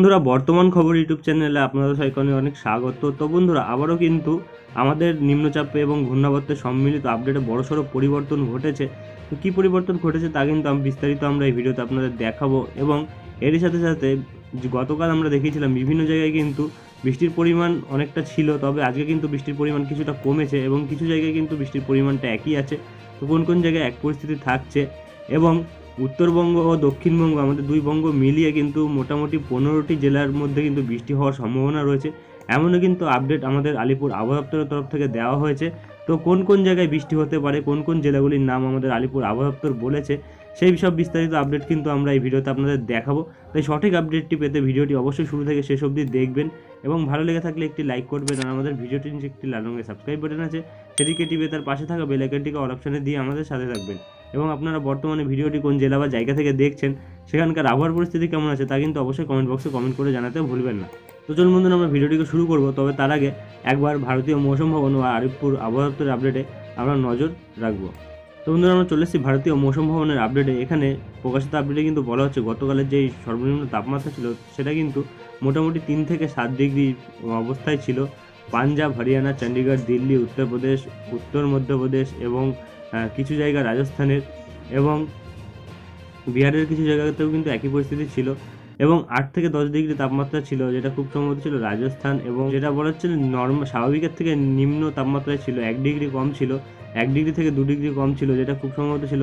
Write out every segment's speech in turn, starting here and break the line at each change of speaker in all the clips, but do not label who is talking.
বন্ধুরা, বর্তমান খবর ইউটিউব চ্যানেলে আপনাদের সবাইকে অনেক স্বাগত। তো বন্ধুরা, আবারও কিন্তু আমাদের নিম্নচাপে এবং ঘূর্ণাবর্তের সম্মিলিত আপডেটে বড়সড় পরিবর্তন ঘটেছে। তো কী পরিবর্তন ঘটেছে তা কিন্তু আমি বিস্তারিত আমরা এই ভিডিওতে আপনাদের দেখাবো এবং এরই সাথে সাথে গতকাল আমরা দেখিয়েছিলাম, বিভিন্ন জায়গায় কিন্তু বৃষ্টির পরিমাণ অনেকটা ছিল, তবে আজকে কিন্তু বৃষ্টির পরিমাণ কিছুটা কমেছে এবং কিছু জায়গায় কিন্তু বৃষ্টির পরিমাণটা একই আছে। তো কোন কোন জায়গায় এক পরিস্থিতি থাকছে এবং উত্তরবঙ্গ ও দক্ষিণবঙ্গ, আমাদের দুই বঙ্গ মিলিয়ে কিন্তু মোটামুটি পনেরোটি জেলার মধ্যে কিন্তু বৃষ্টি হওয়ার সম্ভাবনা রয়েছে। এমনও কিন্তু আপডেট আমাদের আলিপুর আবহাওয়া দপ্তরের তরফ থেকে দেওয়া হয়েছে। তো কোন কোন জায়গায় বৃষ্টি হতে পারে, কোন কোন জেলাগুলির নাম আমাদের আলিপুর আবহাওয়া দপ্তর বলেছে, সেই সব বিস্তারিত আপডেট কিন্তু আমরা এই ভিডিওতে আপনাদের দেখাবো। তাই সঠিক আপডেটটি পেতে ভিডিওটি অবশ্যই শুরু থেকে শেষ অবধি দেখবেন এবং ভালো লেগে থাকলে একটি লাইক করবেন আর আমাদের ভিডিওটির নিচে একটি লাল রঙের সাবস্ক্রাইব বাটন আছে, সেটিকে টিপে তার পাশে থাকা বেল আইকনটিকে অল অপশানে দিয়ে আমাদের সাথে থাকবেন। এবং আপনারা বর্তমানে ভিডিওটি কোন জেলা বা জায়গা থেকে দেখছেন, সেখানকার আবহাওয়ার পরিস্থিতি কেমন আছে তা কিন্তু অবশ্যই কমেন্ট বক্সে কমেন্ট করে জানাতে ভুলবেন না। তো চলুন বন্ধুরা, আমরা ভিডিওটিকে শুরু করব। তবে তার আগে একবার ভারতীয় মৌসুম ভবন ও আরিফপুর আবহাওয়া দপ্তরের আপডেটে আমরা নজর রাখব। তো বন্ধুরা, আমরা চলে এসেছি ভারতীয় মৌসুম ভবনের আপডেটে এখানে প্রকাশিত আপডেটে কিন্তু বলা হচ্ছে, গতকালের যেই সর্বনিম্ন তাপমাত্রা ছিল, সেটা কিন্তু মোটামুটি তিন থেকে সাত ডিগ্রি অবস্থায় ছিল। পাঞ্জাব, হরিয়ানা চণ্ডীগড় দিল্লি, উত্তরপ্রদেশ, উত্তর মধ্যপ্রদেশ এবং কিছু জায়গা রাজস্থানের এবং বিহারের কিছু জায়গাতেও কিন্তু একই পরিস্থিতি ছিল। এবং আট থেকে দশ ডিগ্রি তাপমাত্রা ছিল, যেটা খুব সম্ভবত ছিল রাজস্থান এবং যেটা বলা হচ্ছে নর্মাল স্বাভাবিকের থেকে নিম্ন তাপমাত্রায় ছিল। এক ডিগ্রি কম ছিল, এক ডিগ্রি থেকে দু ডিগ্রি কম ছিল, যেটা খুব সম্ভবত ছিল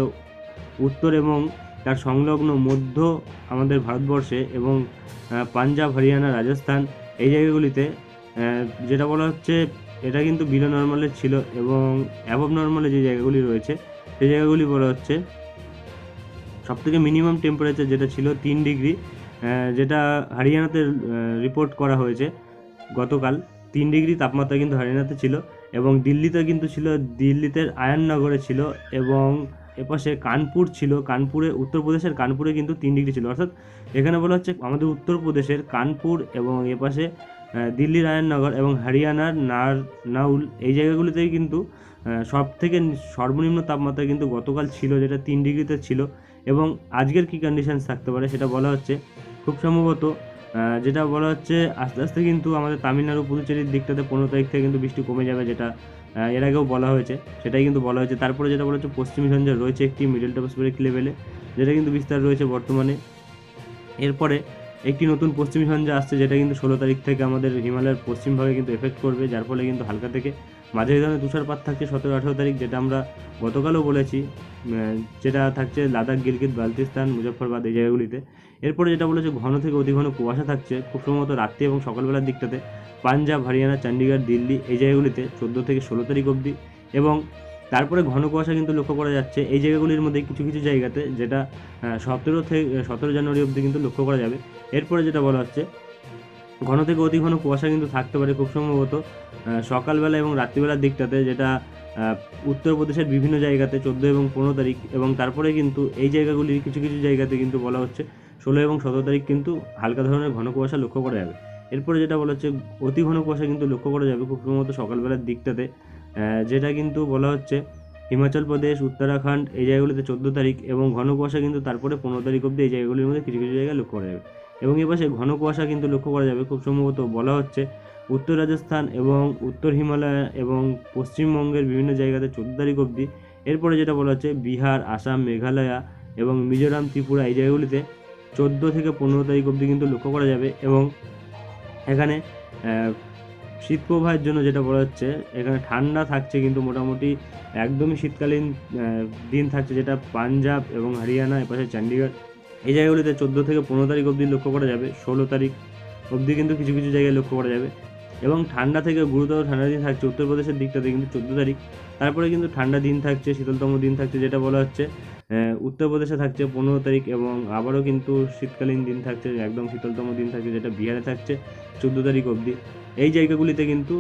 উত্তর এবং তার সংলগ্ন মধ্য আমাদের ভারতবর্ষে এবং পাঞ্জাব, হরিয়ানা, রাজস্থান এই জায়গাগুলিতে যেটা বলা হচ্ছে এটা কিন্তু বিলো নর্মালের ছিল এবং অ্যাবভ নর্মালে যে জায়গাগুলি রয়েছে সেই জায়গাগুলি বলা হচ্ছে সবথেকে মিনিমাম টেম্পারেচার যেটা ছিল তিন ডিগ্রি যেটা হরিয়ানাতে রিপোর্ট করা হয়েছে গতকাল। তিন ডিগ্রি তাপমাত্রা কিন্তু হরিয়ানাতে ছিল এবং দিল্লিতে কিন্তু ছিল, দিল্লিতে আয়াননগরে ছিল এবং এপাশে কানপুর ছিল। কানপুরে, উত্তরপ্রদেশের কানপুরে কিন্তু তিন ডিগ্রি ছিল। অর্থাৎ এখানে বলা হচ্ছে আমাদের উত্তরপ্রদেশের কানপুর এবং এপাশে দিল্লির আয়াননগর এবং হরিয়ানার নার নাউল, এই জায়গাগুলিতেই কিন্তু সব থেকে সর্বনিম্ন তাপমাত্রা কিন্তু গতকাল ছিল, যেটা তিন ডিগ্রিতে ছিল এবং আজকের কী কন্ডিশনস থাকতে পারে সেটা বলা হচ্ছে, খুব সম্ভবত যেটা বলা হচ্ছে আস্তে আস্তে কিন্তু আমাদের তামিলনাড়ু, পুদুচেরির দিকটাতে পনেরো তারিখ থেকে কিন্তু বৃষ্টি কমে যাবে যেটা এর আগেও বলা হয়েছে, সেটাই কিন্তু বলা হয়েছে। তারপরে যেটা বলা হচ্ছে পশ্চিমী ঝঞ্ঝা রয়েছে একটি মিডল টপোস্ফেরিক লেভেলে যেটা কিন্তু বিস্তার রয়েছে বর্তমানে। এরপরে একটি নতুন পশ্চিমী ঝঞ্ঝা আসছে, যেটা কিন্তু ষোলো তারিখ থেকে আমাদের হিমালয়ের পশ্চিম ভাগে কিন্তু এফেক্ট করবে, যার ফলে কিন্তু হালকা থেকে মাঝারি ধরনের তুষারপাত থাকছে সতেরো, আঠেরো তারিখ, যেটা আমরা গতকালও বলেছি যেটা থাকছে লাদাখ, গিলগিত, বালতিস্তান, মুজফ্ফরবাদ এই জায়গাগুলিতে। এরপরে যেটা বলেছে, ঘন থেকে অতি ঘন কুয়াশা থাকছে, খুব সম্ভবত রাত্রি এবং সকালবেলার দিকটাতে। পাঞ্জাব, হরিয়ানা চণ্ডীগড় দিল্লি এই জায়গাগুলিতে চোদ্দ থেকে ষোলো তারিখ অবধি এবং তারপরে ঘন কুয়াশা কিন্তু লক্ষ্য করা যাচ্ছে। এই জায়গাগুলির মধ্যে কিছু কিছু জায়গাতে যেটা সতেরো থেকে সতেরো জানুয়ারি অবধি কিন্তু লক্ষ্য করা যাবে। এরপরে যেটা বলা হচ্ছে, ঘন থেকে অতি ঘন কুয়াশা কিন্তু থাকতে পারে খুব সম্ভবত সকালবেলা এবং রাত্রিবেলার দিকটাতে যেটা উত্তরপ্রদেশের বিভিন্ন জায়গাতে চোদ্দ এবং পনেরো তারিখ এবং তারপরে কিন্তু এই জায়গাগুলির কিছু কিছু জায়গাতে কিন্তু বলা হচ্ছে, ষোলো এবং সতেরো তারিখ কিন্তু হালকা ধরনের ঘন কুয়াশা লক্ষ্য করা যাবে। এরপরে যেটা বলা হচ্ছে, অতি ঘন কুয়াশা কিন্তু লক্ষ্য করা যাবে খুব সম্ভবত সকালবেলার দিকটাতে। যেটা কিন্তু বলা হচ্ছে হিমাচল প্রদেশ, উত্তরাখণ্ড এই জায়গাগুলিতে চোদ্দ তারিখ এবং ঘন কুয়াশা কিন্তু তারপরে পনেরো তারিখ অবধি এই জায়গাগুলির মধ্যে কিছু কিছু জায়গায় লক্ষ্য করা যাবে। এবং এ পাশে ঘন কুয়াশা কিন্তু লক্ষ্য করা যাবে। খুব সম্ভবত বলা হচ্ছে উত্তর রাজস্থান এবং উত্তর হিমালয় এবং পশ্চিমবঙ্গের বিভিন্ন জায়গাতে চোদ্দ তারিখ অবধি। এরপরে যেটা বলা হচ্ছে বিহার, আসাম, মেঘালয়া এবং মিজোরাম, ত্রিপুরা এই জায়গাগুলিতে চোদ্দ থেকে পনেরো তারিখ অবধি কিন্তু লক্ষ্য করা যাবে। এবং এখানে শীত প্রবাহের জন্য যেটা বলা হচ্ছে, এখানে ঠান্ডা থাকছে কিন্তু মোটামুটি একদমই শীতকালীন দিন থাকছে যেটা পাঞ্জাব এবং হরিয়ানা, এপাশে চণ্ডীগড় এই জায়গাগুলিতে চোদ্দ থেকে পনেরো তারিখ অবধি লক্ষ্য করা যাবে, ষোলো তারিখ অবধি কিন্তু কিছু কিছু জায়গায় লক্ষ্য করা যাবে। এবং ঠান্ডা থেকে গুরুতর ঠান্ডা দিন থাকছে উত্তরপ্রদেশের দিকটাতে কিন্তু চোদ্দ তারিখ। তারপরে কিন্তু ঠান্ডা দিন থাকছে, শীতলতম দিন থাকছে যেটা বলা হচ্ছে। উত্তরপ্রদেশে থাকছে পনেরো তারিখ এবং আবারও কিন্তু শীতকালীন দিন থাকছে, একদম শীতলতম দিন থাকছে যেটা বিহারে থাকছে চোদ্দ তারিখ অবধি। এই জায়গাগুলিতে কিন্তু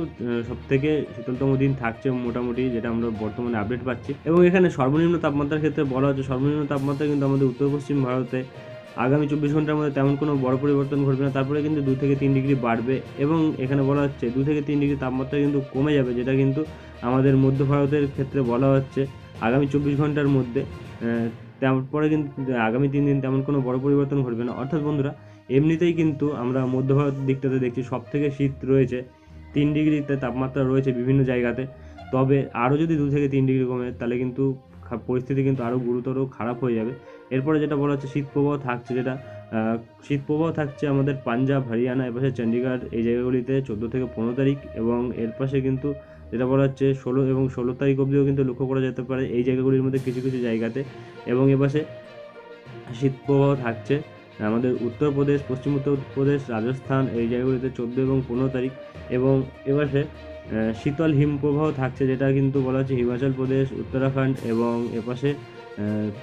সব থেকে শীতলতম দিন থাকছে মোটামুটি যেটা আমরা বর্তমানে আপডেট পাচ্ছি। এবং এখানে সর্বনিম্ন তাপমাত্রার ক্ষেত্রে বলা হচ্ছে সর্বনিম্ন তাপমাত্রা কিন্তু আমাদের উত্তর পশ্চিম ভারতে আগামী চব্বিশ ঘণ্টার মধ্যে তেমন কোনো বড় পরিবর্তন ঘটবে না। তারপরে কিন্তু দু থেকে তিন ডিগ্রি বাড়বে এবং এখানে বলা হচ্ছে দু থেকে তিন ডিগ্রি তাপমাত্রা কিন্তু কমে যাবে, যেটা কিন্তু আমাদের মধ্য ভারতের ক্ষেত্রে বলা হচ্ছে। আগামী চব্বিশ ঘণ্টার মধ্যে তারপরে কিন্তু, আগামী তিন দিন তেমন কোনো বড় পরিবর্তন ঘটবে না। অর্থাৎ বন্ধুরা, এমনিতেই কিন্তু আমরা মধ্য ভারতের দিকটাতে দেখছি সব থেকে শীত রয়েছে, তিন ডিগ্রিতে তাপমাত্রা রয়েছে বিভিন্ন জায়গাতে। তবে আরও যদি দু থেকে তিন ডিগ্রি কমে, তাহলে কিন্তু পরিস্থিতি কিন্তু আরও গুরুতর খারাপ হয়ে যাবে। এরপরে যেটা বলা হচ্ছে শীত প্রবাহ থাকছে যেটা শীত প্রবাহ থাকছে আমাদের পাঞ্জাব হরিয়ানা এপাশে চণ্ডীগড় এই জায়গাগুলিতে চোদ্দ থেকে পনেরো তারিখ এবং এর পাশে কিন্তু যেটা বলা হচ্ছে ষোলো এবং ষোলো তারিখ অবধিও কিন্তু লক্ষ্য করা যেতে পারে এই জায়গাগুলির মধ্যে কিছু কিছু জায়গাতে এবং এপাশে শীত প্রবাহ থাকছে। আমাদের উত্তরপ্রদেশ পশ্চিম উত্তরপ্রদেশ রাজস্থান এই জায়গাগুলিতে চোদ্দ এবং পনেরো তারিখ এবং আহ, শীতল হিমপ্রবাহ থাকছে, যেটা কিন্তু বলা হচ্ছে হিমাচল প্রদেশ, উত্তরাখণ্ড এবং এপাশে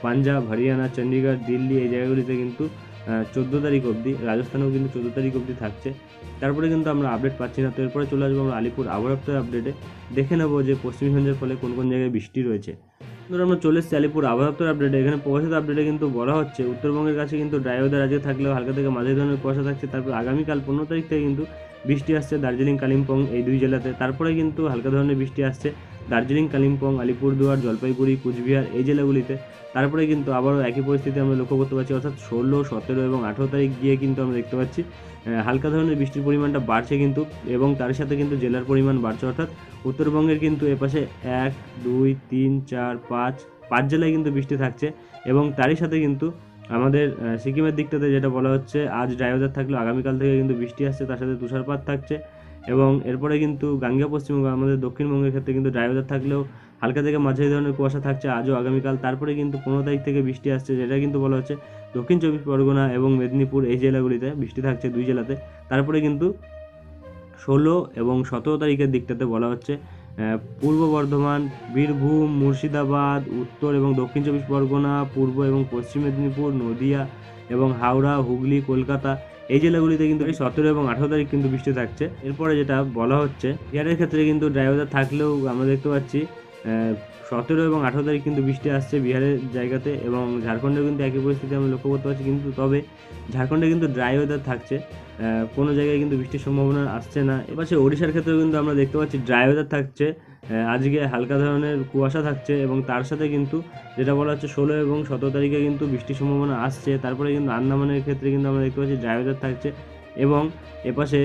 পাঞ্জাব, হরিয়ানা চণ্ডীগড় দিল্লি এই জায়গাগুলিতে কিন্তু চোদ্দ তারিখ অবধি, রাজস্থানেও কিন্তু চোদ্দ তারিখ অবধি থাকছে। তারপরে কিন্তু আমরা আপডেট পাচ্ছি না, তো এরপরে চলে আসব আমরা আলিপুর আবহাওয়া আপডেটে দেখে নেব যে পশ্চিমী ঝঞ্ঝার ফলে কোন কোন জায়গায় বৃষ্টি রয়েছে। ধরো আমরা চলে এসেছি আলিপুর আবহাওয়া আপডেটে এখানে প্রকাশিত আপডেটে কিন্তু বলা হচ্ছে, উত্তরবঙ্গের কাছে কিন্তু ড্রাই ওয়েদার আজকে থাকলেও হালকা থেকে মাঝারি ধরনের কুয়াশা থাকছে। তারপর আগামীকাল পনেরো তারিখ থেকে কিন্তু বৃষ্টি আসছে, দার্জিলিং, কালিম্পং এই দুই জেলাতে। তারপরে কিন্তু হালকা ধরনের বৃষ্টি আসছে, দার্জিলিং, কালিম্পং, আলিপুরদুয়ার, জলপাইগুড়ি, কুচবিহার এই জেলাগুলিতে। তারপরে কিন্তু আবারও একই পরিস্থিতি আমরা লক্ষ্য করতে পারছি, অর্থাৎ ষোলো, সতেরো এবং আঠেরো তারিখ গিয়ে কিন্তু আমরা দেখতে পাচ্ছি হালকা ধরনের বৃষ্টির পরিমাণটা বাড়ছে কিন্তু এবং তার সাথে কিন্তু জেলার পরিমাণ বাড়ছে, অর্থাৎ উত্তরবঙ্গের কিন্তু এপাশে এক, দুই, তিন, চার, পাঁচ পাঁচ জেলায় কিন্তু বৃষ্টি থাকছে এবং তারই সাথে কিন্তু আমাদের সিকিমের দিকটাতে যেটা বলা হচ্ছে, আজ ড্রাইভার থাকলেও আগামীকাল থেকে কিন্তু বৃষ্টি আসছে, তার সাথে তুষারপাত থাকছে এবং এরপরে কিন্তু গাঙ্গেয় পশ্চিমবঙ্গ, আমাদের দক্ষিণবঙ্গের ক্ষেত্রে কিন্তু ড্রাইভার থাকলেও হালকা থেকে মাঝারি ধরনের কুয়াশা থাকছে আজও আগামীকাল। তারপরে কিন্তু পনেরো তারিখ থেকে বৃষ্টি আসছে, যেটা কিন্তু বলা হচ্ছে দক্ষিণ চব্বিশ পরগনা এবং মেদিনীপুর এই জেলাগুলিতে বৃষ্টি থাকছে দুই জেলাতে। তারপরে কিন্তু ষোলো এবং সতেরো তারিখের দিকটাতে বলা হচ্ছে পূর্ব বর্ধমান, বীরভূম, মুর্শিদাবাদ, উত্তর এবং দক্ষিণ চব্বিশ পরগনা, পূর্ব এবং পশ্চিম মেদিনীপুর, নদিয়া এবং হাওড়া, হুগলি, কলকাতা এই জেলাগুলিতে কিন্তু এই সতেরো এবং আঠারো তারিখ কিন্তু বৃষ্টি থাকছে। এরপরে যেটা বলা হচ্ছে বিহারের ক্ষেত্রে কিন্তু ড্রাইভার থাকলেও আমরা দেখতে পাচ্ছি সতেরো এবং আঠারো তারিখ কিন্তু বৃষ্টি আসছে বিহারের জায়গাতে এবং ঝাড়খণ্ডেও কিন্তু একই পরিস্থিতি আমরা লক্ষ্য করতে পারছি। কিন্তু তবে ঝাড়খণ্ডে কিন্তু ড্রাই ওয়েদার থাকছে। কোনো জায়গায় কিন্তু বৃষ্টির সম্ভাবনা আসছে না। এবার সে ওড়িশার ক্ষেত্রেও কিন্তু আমরা দেখতে পাচ্ছি ড্রাই ওয়েদার থাকছে। আজকে হালকা ধরনের কুয়াশা থাকছে এবং তার সাথে কিন্তু যেটা বলা হচ্ছে ষোলো এবং সতেরো তারিখে কিন্তু বৃষ্টির সম্ভাবনা আসছে। তারপরে কিন্তু আন্দামানের ক্ষেত্রে কিন্তু আমরা দেখতে পাচ্ছি ড্রাই ওয়েদার থাকছে এবং এপাশে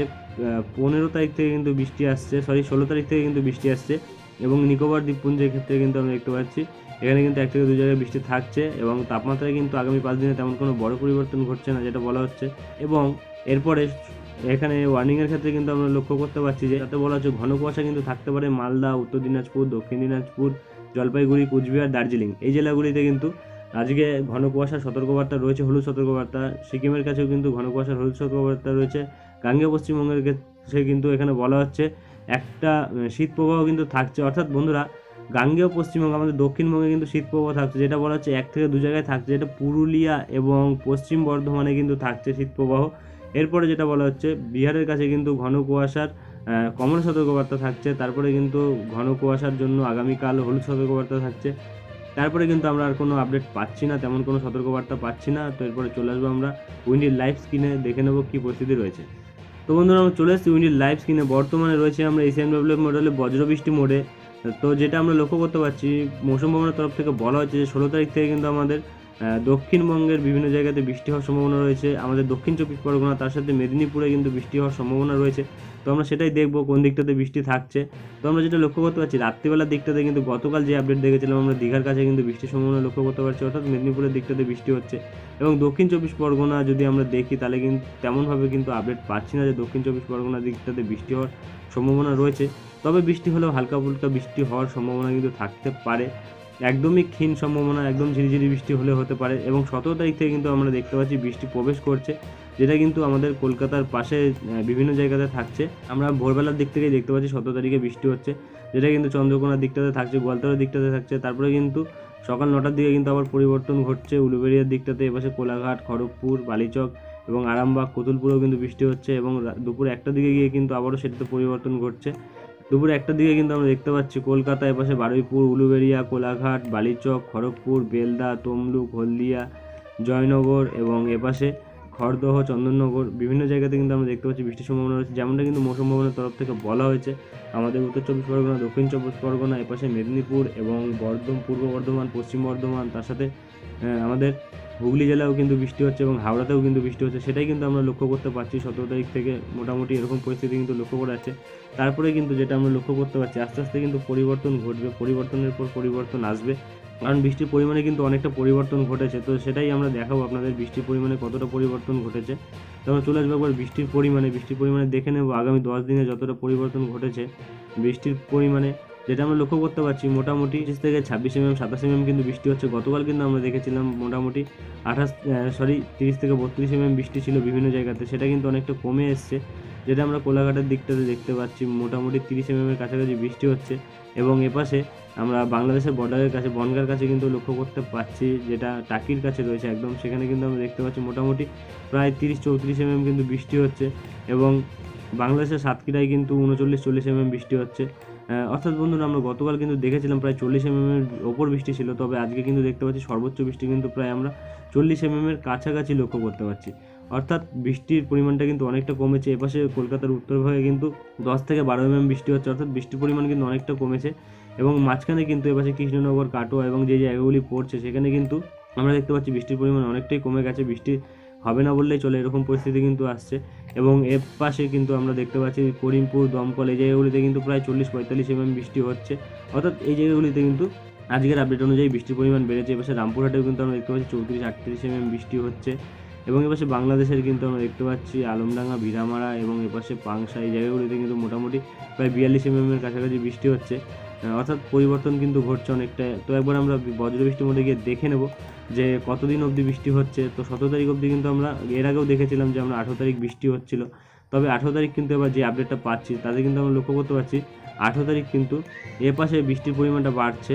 পনেরো তারিখ থেকে কিন্তু বৃষ্টি আসছে সরি ষোলো তারিখ থেকে কিন্তু বৃষ্টি আসছে। এবং নিকোবর দ্বীপপুঞ্জের ক্ষেত্রে কিন্তু আমরা দেখতে পাচ্ছি, এখানে কিন্তু এক থেকে দু জায়গায় বৃষ্টি থাকছে এবং তাপমাত্রায় কিন্তু আগামী পাঁচ দিনে তেমন কোনো বড় পরিবর্তন ঘটছে না, যেটা বলা হচ্ছে। এবং এরপরে এখানে ওয়ার্নিংয়ের ক্ষেত্রে কিন্তু আমরা লক্ষ্য করতে পারছি যে, তাতে বলা হচ্ছে ঘন কুয়াশা কিন্তু থাকতে পারে মালদা, উত্তর দিনাজপুর, দক্ষিণ দিনাজপুর, জলপাইগুড়ি, কুচবিহার, দার্জিলিং। এই জেলাগুলিতে কিন্তু আজকে ঘন কুয়াশার সতর্কবার্তা রয়েছে, হলুদ সতর্কবার্তা, সিকিমের কাছেও কিন্তু ঘন কুয়াশার হলুদ সতর্কবার্তা রয়েছে, গাঙ্গেয় পশ্চিমবঙ্গের ক্ষেত্রে কিন্তু এখানে বলা হচ্ছে একটা শীত প্রবাহ কিন্তু থাকছে। অর্থাৎ বন্ধুরা, গাঙ্গেয় পশ্চিমবঙ্গ, আমাদের দক্ষিণবঙ্গে কিন্তু শীত প্রবাহ থাকছে, যেটা বলা হচ্ছে এক থেকে দু জায়গায় থাকছে, যেটা পুরুলিয়া এবং পশ্চিম বর্ধমানে কিন্তু থাকছে শীত প্রবাহ এরপরে যেটা বলা হচ্ছে, বিহারের কাছে কিন্তু ঘন কুয়াশার কমলা সতর্কবার্তা থাকছে, তারপরে কিন্তু ঘন কুয়াশার জন্য আগামীকাল হলুদ সতর্কবার্তা থাকছে। তারপরে কিন্তু আমরা আর কোনো আপডেট পাচ্ছি না, তেমন কোনো সতর্কবার্তা পাচ্ছি না। তো এরপরে চলে আসব আমরা, উইন্ডির লাইভ স্ক্রিনে দেখে নেব কী পরিস্থিতি রয়েছে। তো বন্ধুরা, আমরা চলে এসেছি উইন্ডির লাইভ স্ক্রিনে বর্তমানে রয়েছে আমরা এশিয়ান ডেভেলপ মডেলে বজ্রবৃষ্টি মোডে তো যেটা আমরা লক্ষ্য করতে পারছি, মৌসুম ভবনের তরফ থেকে বলা হচ্ছে যে ষোলো তারিখ থেকে কিন্তু আমাদের দক্ষিণবঙ্গের বিভিন্ন জায়গাতে বৃষ্টি হওয়ার সম্ভাবনা রয়েছে। আমাদের দক্ষিণ চব্বিশ পরগনা, তার সাথে মেদিনীপুরে কিন্তু বৃষ্টি হওয়ার সম্ভাবনা রয়েছে। তো আমরা সেটাই দেখব কোন দিকটাতে বৃষ্টি থাকছে। তো আমরা যেটা লক্ষ্য করতে পারছি, রাত্রিবেলার দিকটাতে কিন্তু গতকাল যে আপডেট দেখেছিলাম, আমরা দীঘার কাছে কিন্তু বৃষ্টির সম্ভাবনা লক্ষ্য করতে পারছি, অর্থাৎ মেদিনীপুরের দিকটাতে বৃষ্টি হচ্ছে। এবং দক্ষিণ চব্বিশ পরগনা যদি আমরা দেখি, তাহলে কিন্তু তেমনভাবে কিন্তু আপডেট পাচ্ছি না যে দক্ষিণ চব্বিশ পরগনার দিকটাতে বৃষ্টি হওয়ার সম্ভাবনা রয়েছে। তবে বৃষ্টি হলেও হালকা ফুলকা বৃষ্টি হওয়ার সম্ভাবনা কিন্তু থাকতে পারে। একদমই ক্ষীণ সম্ভাবনা, একদম ঝিরিঝিরি বৃষ্টি হলে হতে পারে এবং সতেরো তারিখ থেকে কিন্তু আমরা দেখতে পাচ্ছি বৃষ্টি প্রবেশ করছে, যেটা কিন্তু আমাদের কলকাতার পাশে বিভিন্ন জায়গাতে থাকছে। আমরা ভোরবেলার দিক থেকেই দেখতে পাচ্ছি সতেরো তারিখে বৃষ্টি হচ্ছে, যেটা কিন্তু চন্দ্রকোনার দিকটাতে থাকছে গোয়ালতরের দিকটাতে থাকছে। তারপরে কিন্তু সকাল নটার দিকে কিন্তু আবার পরিবর্তন ঘটছে উলুবেড়িয়ার দিকটাতে, এপাশে কোলাঘাট, খড়গপুর, বালিচক এবং আরামবাগ, কতুলপুরেও কিন্তু বৃষ্টি হচ্ছে এবং দুপুর একটা দিকে গিয়ে কিন্তু আবারও সেটাতে পরিবর্তন ঘটছে। দুপুর একটার দিকে কিন্তু আমরা দেখতে পাচ্ছি কলকাতা এপাশে বারুইপুর, উলুবেড়িয়া, কোলাঘাট, বালিচক, খড়গপুর, বেলদা, তমলুক, হলদিয়া, জয়নগর এবং এপাশে খড়দহ, চন্দননগর বিভিন্ন জায়গাতে কিন্তু আমরা দেখতে পাচ্ছি বৃষ্টির সম্ভাবনা রয়েছে। যেমনটা কিন্তু মৌসুম ভবনের তরফ থেকে বলা হয়েছে, আমাদের উত্তর চব্বিশ পরগনা, দক্ষিণ চব্বিশ পরগনা এপাশে মেদিনীপুর এবং বর্ধমান পূর্ব বর্ধমান, পশ্চিম বর্ধমান, তার সাথে আমাদের হুগলি জেলায়ও কিন্তু বৃষ্টি হচ্ছে এবং হাওড়াতেও কিন্তু বৃষ্টি হচ্ছে, সেটাই কিন্তু আমরা লক্ষ্য করতে পারছি। সতেরো তারিখ থেকে মোটামুটি এরকম পরিস্থিতি কিন্তু লক্ষ্য করা যাচ্ছে। তারপরে কিন্তু যেটা আমরা লক্ষ্য করতে পারছি, আস্তে আস্তে কিন্তু পরিবর্তন ঘটবে, পরিবর্তনের পর পরিবর্তন আসবে। কারণ বৃষ্টির পরিমাণে কিন্তু অনেকটা পরিবর্তন ঘটেছে, তো সেটাই আমরা দেখাবো আপনাদের বৃষ্টির পরিমাণে কতটা পরিবর্তন ঘটেছে। তো আমরা চলে আসব একবার বৃষ্টির পরিমাণে বৃষ্টির পরিমাণে দেখে নেব আগামী দশ দিনে যতটা পরিবর্তন ঘটেছে। বৃষ্টির পরিমাণে যেটা আমরা লক্ষ্য করতে পারছি, মোটামুটি পঁচিশ থেকে ছাব্বিশ এমএম সাতাশ এমএম কিন্তু বৃষ্টি হচ্ছে। গতকাল কিন্তু আমরা দেখেছিলাম মোটামুটি আঠাশ সরি তিরিশ থেকে বত্রিশ এমএম বৃষ্টি ছিল বিভিন্ন জায়গাতে। সেটা কিন্তু অনেকটা কমে এসছে। যেটা আমরা কোলাঘাটের দিকটাতে দেখতে পাচ্ছি, মোটামুটি তিরিশ এমএমের কাছাকাছি বৃষ্টি হচ্ছে। এবং এপাশে আমরা বাংলাদেশের বর্ডারের কাছে, বনগার কাছে কিন্তু লক্ষ্য করতে পারছি যেটা টাকির কাছে রয়েছে একদম। সেখানে কিন্তু আমরা দেখতে পাচ্ছি মোটামুটি প্রায় তিরিশ, চৌত্রিশ এমএম কিন্তু বৃষ্টি হচ্ছে। এবং বাংলাদেশের সাতক্ষীরায় কিন্তু উনচল্লিশ, চল্লিশ এমএম বৃষ্টি হচ্ছে। অর্থাৎ বন্ধুরা, আমরা গতকাল কিন্তু দেখেছিলাম প্রায় চল্লিশ এমএমের ওপর বৃষ্টি ছিল, তবে আজকে কিন্তু দেখতে পাচ্ছি সর্বোচ্চ বৃষ্টি কিন্তু প্রায় আমরা চল্লিশ এমএমের কাছাকাছি লক্ষ্য করতে পারছি। অর্থাৎ বৃষ্টির পরিমাণটা কিন্তু অনেকটা কমেছে, এপাশে কলকাতার উত্তরভাগে কিন্তু দশ থেকে বারো এমএম বৃষ্টি হচ্ছে, অর্থাৎ বৃষ্টির পরিমাণ কিন্তু অনেকটা কমেছে এবং মাঝখানে কিন্তু এপাশে কৃষ্ণনগর, কাটোয়া এবং যে জায়গাগুলি পড়ছে, সেখানে কিন্তু আমরা দেখতে পাচ্ছি বৃষ্টির পরিমাণ অনেকটাই কমে গেছে বৃষ্টি হবে না বললেই চলে, এরকম পরিস্থিতি কিন্তু আসছে। এবং এর পাশে কিন্তু আমরা দেখতে পাচ্ছি করিমপুর দমকল এই জায়গাগুলিতে কিন্তু প্রায় চল্লিশ পঁয়তাল্লিশ এমএম বৃষ্টি হচ্ছে। অর্থাৎ এই জায়গাগুলিতে কিন্তু আজকের আপডেট অনুযায়ী বৃষ্টির পরিমাণ বেড়েছে। এপাশে রামপুরহাটেও কিন্তু আমরা দেখতে পাচ্ছি চৌত্রিশ আটত্রিশ এমএম বৃষ্টি হচ্ছে। এবং এপাশে বাংলাদেশের কিন্তু আমরা দেখতে পাচ্ছি আলমডাঙ্গা ভিড়ামারা এবং এপাশে পাংশা, এই জায়গাগুলিতে কিন্তু মোটামুটি প্রায় বিয়াল্লিশ এমএমের কাছাকাছি বৃষ্টি হচ্ছে। অর্থাৎ পরিবর্তন কিন্তু ঘটছে অনেকটা। তো একবার আমরা বজ্র বৃষ্টির মধ্যে গিয়ে দেখে নেব যে কতদিন অবধি বৃষ্টি হচ্ছে। তো সতেরো তারিখ অবধি কিন্তু আমরা এর আগেও দেখেছিলাম যে আমরা আঠেরো তারিখ বৃষ্টি হচ্ছিল। তবে আঠেরো তারিখ কিন্তু এবার যে আপডেটটা পাচ্ছি, তাতে কিন্তু আমরা লক্ষ্য করতে পারছি আঠেরো তারিখ কিন্তু এ পাশে বৃষ্টির পরিমাণটা বাড়ছে।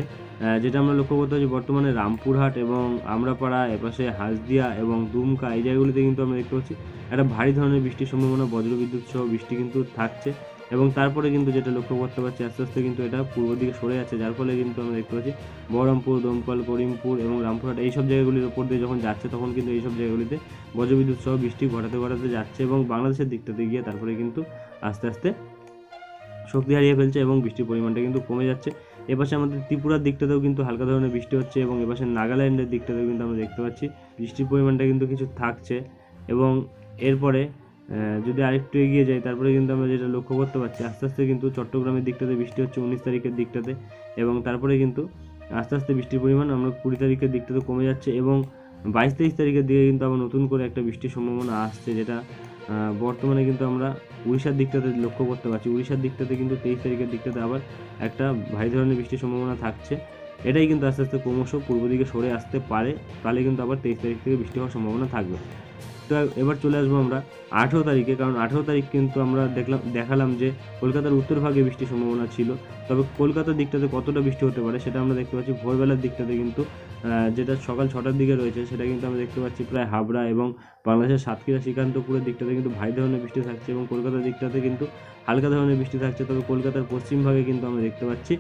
যেটা আমরা লক্ষ্য করতে পারছি বর্তমানে রামপুরহাট এবং আমরাপাড়া এপাশে হাসদিয়া এবং দুমকা এই জায়গাগুলিতে কিন্তু আমরা দেখতে পাচ্ছি একটা ভারী ধরনের বৃষ্টির সম্ভাবনা। বজ্রবিদ্যুৎ সহ বৃষ্টি কিন্তু থাকছে। এবং তারপরে কিন্তু যেটা লক্ষ্য করতে পারছি আস্তে আস্তে কিন্তু এটা পূর্ব দিকে সরে যাচ্ছে, যার ফলে কিন্তু আমরা দেখতে পাচ্ছি বহরমপুর, দমকল, করিমপুর এবং রামপুরহাট এইসব জায়গাগুলির ওপর দিয়ে যখন যাচ্ছে তখন কিন্তু এইসব জায়গাগুলিতে বজ্রবিদ্যুৎ সহ বৃষ্টি ঘটাতে ঘটাতে যাচ্ছে এবং বাংলাদেশের দিকটাতে গিয়ে তারপরে কিন্তু আস্তে আস্তে শক্তি হারিয়ে ফেলছে এবং বৃষ্টির পরিমাণটা কিন্তু কমে যাচ্ছে। এপাশে আমাদের ত্রিপুরার দিকটাতেও কিন্তু হালকা ধরনের বৃষ্টি হচ্ছে এবং এপাশে নাগাল্যান্ডের দিকটাতেও কিন্তু আমরা দেখতে পাচ্ছি, বৃষ্টির পরিমাণটা কিন্তু কিছু থাকছে এবং এরপরে যদি আরেকটু এগিয়ে যাই, তারপরে কিন্তু আমরা যেটা লক্ষ্য করতে পারছি, আস্তে আস্তে কিন্তু চট্টগ্রামের দিকটাতে বৃষ্টি হচ্ছে উনিশ তারিখের দিকটাতে এবং তারপরে কিন্তু আস্তে আস্তে বৃষ্টির পরিমাণ আমরা কুড়ি তারিখের দিকটাতে কমে যাচ্ছে এবং বাইশ তেইশ তারিখের দিকে কিন্তু আবার নতুন করে একটা বৃষ্টির সম্ভাবনা আসছে যেটা বর্তমানে কিন্তু আমরা উড়িষ্যার দিকটাতে লক্ষ্য করতে পারছি। উড়িষ্যার দিকটাতে কিন্তু তেইশ তারিখের দিকটাতে আবার একটা ভারী ধরনের বৃষ্টির সম্ভাবনা থাকছে। এটাই কিন্তু আস্তে আস্তে ক্রমশ পূর্ব দিকে সরে আসতে পারে, তাহলে কিন্তু আবার তেইশ তারিখ থেকে বৃষ্টি হওয়ার সম্ভাবনা থাকবে। তো এবার চলে আসব আমরা আঠেরো তারিখে, কারণ আঠেরো তারিখ কিন্তু আমরা দেখলাম, দেখালাম যে কলকাতার উত্তর ভাগে বৃষ্টির সম্ভাবনা ছিল। তবে কলকাতার দিকটাতে কতটা বৃষ্টি হতে পারে সেটা আমরা দেখতে পাচ্ছি। ভোরবেলার দিকটাতে কিন্তু যেটা সকাল ছটার দিকে রয়েছে সেটা কিন্তু আমরা দেখতে পাচ্ছি প্রায় হাবড়া এবং বাংলাদেশের সাতক্ষীরা, শ্রীকান্তপুরের দিকটাতে কিন্তু ভারী ধরনের বৃষ্টি থাকছে এবং কলকাতার দিকটাতে কিন্তু হালকা ধরনের বৃষ্টি থাকছে। তবে কলকাতার পশ্চিম ভাগে কিন্তু আমরা দেখতে পাচ্ছি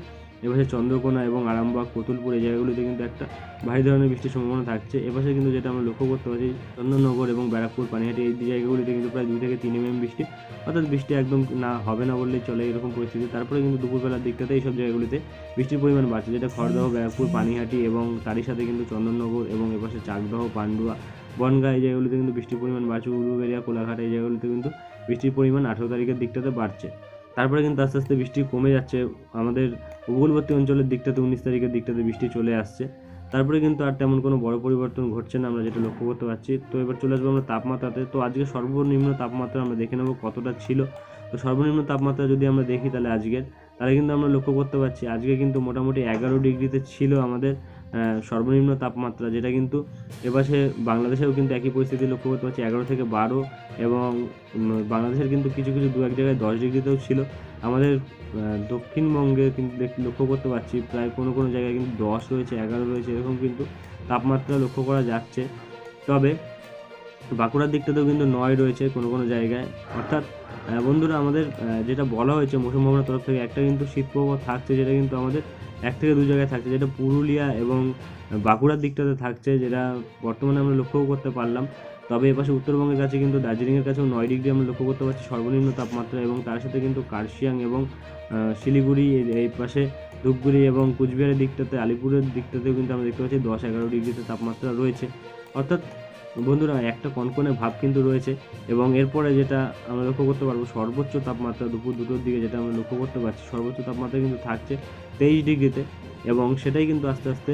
এপাশে চন্দ্রকোনা এবং আরামবাগ কতুলপুর এই জায়গাগুলিতে কিন্তু একটা ভারী ধরনের বৃষ্টির সম্ভাবনা থাকছে। এপাশে কিন্তু যেটা আমরা লক্ষ্য করতে পারছি, চন্দননগর এবং ব্যারাকপুর, পানিহাটি এই জায়গাগুলিতে কিন্তু প্রায় দুই থেকে তিন এমএম বৃষ্টি। অর্থাৎ বৃষ্টি একদম না হবে না বললেই চলে এরকম পরিস্থিতি। তারপরে কিন্তু দুপুরবেলার দিকটাতে এইসব জায়গাগুলিতে বৃষ্টির পরিমাণ বাড়ছে, যেটা খড়দহ, ব্যারাকপুর, পানিহাটি এবং তারই সাথে কিন্তু চন্দননগর এবং এপাশে চাকদহ, পান্ডুয়া, বনগাঁ এই জায়গাগুলিতে কিন্তু বৃষ্টির পরিমাণ বাড়ছে। উলুবেড়িয়া কোলাঘাট এই জায়গাগুলিতে কিন্তু বৃষ্টির পরিমাণ আঠেরো তারিখের দিকটাতে বাড়ছে। তারপরে কিন্তু আস্তে আস্তে বৃষ্টি কমে যাচ্ছে। আমাদের উপকূলবর্তী অঞ্চলের দিকটাতে উনিশ তারিখের দিকটাতে বৃষ্টি চলে আসছে। তারপরে কিন্তু আর তেমন কোনো বড় পরিবর্তন ঘটছে না, আমরা যেটা লক্ষ্য করতে পারছি। তো এবার চলে আসব আমরা তাপমাত্রাতে। তো আজকে সর্বনিম্ন তাপমাত্রা আমরা দেখে নেব কতটা ছিল। তো সর্বনিম্ন তাপমাত্রা যদি আমরা দেখি তাহলে আজকের, তাহলে কিন্তু আমরা লক্ষ্য করতে পারছি আজকে কিন্তু মোটামুটি এগারো ডিগ্রিতে ছিল আমাদের। সর্বনিম্ন তাপমাত্রা, যেটা কিন্তু এপাশে বাংলাদেশেও কিন্তু একই পরিস্থিতি লক্ষ্য করতে পারছি। এগারো থেকে বারো এবং বাংলাদেশের কিন্তু কিছু কিছু দু এক জায়গায় দশ ডিগ্রিতেও ছিল। আমাদের দক্ষিণবঙ্গে কিন্তু লক্ষ্য করতে পারছি, প্রায় কোনো কোনো জায়গায় কিন্তু দশ রয়েছে, এগারো রয়েছে, এরকম কিন্তু তাপমাত্রা লক্ষ্য করা যাচ্ছে। তবে বাঁকুড়ার দিকটাতেও কিন্তু নয় রয়েছে কোনো কোনো জায়গায়। অর্থাৎ বন্ধুরা, আমাদের যেটা বলা হয়েছে মৌসুম ভবনের তরফ থেকে, একটা কিন্তু শীতপ্রবাহ থাকছে যেটা কিন্তু আমাদের এক থেকে দু জায়গায় থাকছে, যেটা পুরুলিয়া এবং বাঁকুড়ার দিকটাতে থাকছে, যেটা বর্তমানে আমরা লক্ষ্যও করতে পারলাম। তবে এপাশে উত্তরবঙ্গের কাছে কিন্তু দার্জিলিংয়ের কাছেও নয় ডিগ্রি আমরা লক্ষ্য করতে পারছি, সর্বনিম্ন তাপমাত্রা এবং তার সাথে কিন্তু কার্শিয়াং এবং শিলিগুড়ি এই পাশে ধূপগুড়ি এবং কুচবিহারের দিকটাতে, আলিপুরের দিকটাতেও কিন্তু আমরা দেখতে পাচ্ছি দশ এগারো ডিগ্রিতে তাপমাত্রা রয়েছে। অর্থাৎ বন্ধুরা, একটা কনকনে ভাব কিন্তু রয়েছে এবং এরপরে যেটা আমরা লক্ষ্য করতে পারব, সর্বোচ্চ তাপমাত্রা দুপুর দুটোর দিকে যেটা আমরা লক্ষ্য করতে পারছি, সর্বোচ্চ তাপমাত্রা কিন্তু থাকছে তেইশ ডিগ্রিতে এবং সেটাই কিন্তু আস্তে আস্তে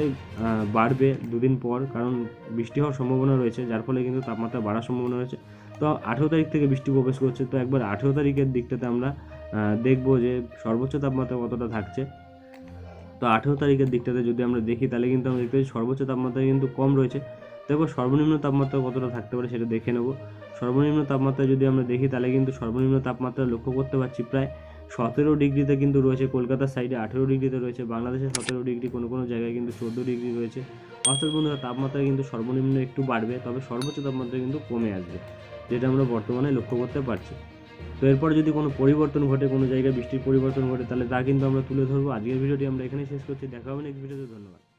বাড়বে দুদিন পর কারণ বৃষ্টি হওয়ার সম্ভাবনা রয়েছে, যার ফলে কিন্তু তাপমাত্রা বাড়ার সম্ভাবনা রয়েছে। তো আঠেরো তারিখ থেকে বৃষ্টি প্রবেশ করছে, তো একবার আঠেরো তারিখের দিকটাতে আমরা দেখব যে সর্বোচ্চ তাপমাত্রা কতটা থাকছে। তো আঠেরো তারিখের দিকটাতে যদি আমরা দেখি, তাহলে কিন্তু আমরা দেখতে পাচ্ছি সর্বোচ্চ তাপমাত্রা কিন্তু কম রয়েছে। দেখো সর্বনিম্ন তাপমাত্রা কতটা থাকতে পারে সেটা দেখে নেব। সর্বনিম্ন তাপমাত্রা যদি আমরা দেখি, তাহলে কিন্তু সর্বনিম্ন তাপমাত্রা লক্ষ্য করতে পারছি প্রায় সতেরো ডিগ্রিতে কিন্তু রয়েছে কলকাতার সাইডে আঠেরো ডিগ্রিতে রয়েছে বাংলাদেশে সতেরো ডিগ্রি, কোনো কোনো জায়গায় কিন্তু চোদ্দ ডিগ্রি রয়েছে। অর্থাৎ বন্ধুরা, তাপমাত্রা কিন্তু সর্বনিম্ন একটু বাড়বে, তবে সর্বোচ্চ তাপমাত্রা কিন্তু কমে আসবে, যেটা আমরা বর্তমানে লক্ষ্য করতে পারছি। তো এরপর যদি কোনো পরিবর্তন ঘটে, কোনো জায়গায় বৃষ্টির পরিবর্তন ঘটে, তাহলে তা কিন্তু আমরা তুলে ধরবো। আজকের ভিডিওটি আমরা এখানেই শেষ করছি। দেখা হবে নেক্সট ভিডিওতে ধন্যবাদ।